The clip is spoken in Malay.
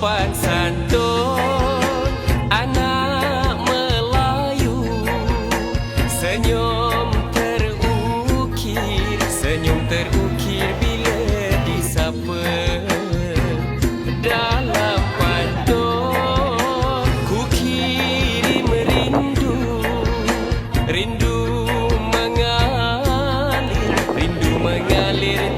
sopan santun anak melayu. Senyum terukir senyum terukir bila disapa. Dalam pantun ku kiri merindu rindu mengalir rindu mengalir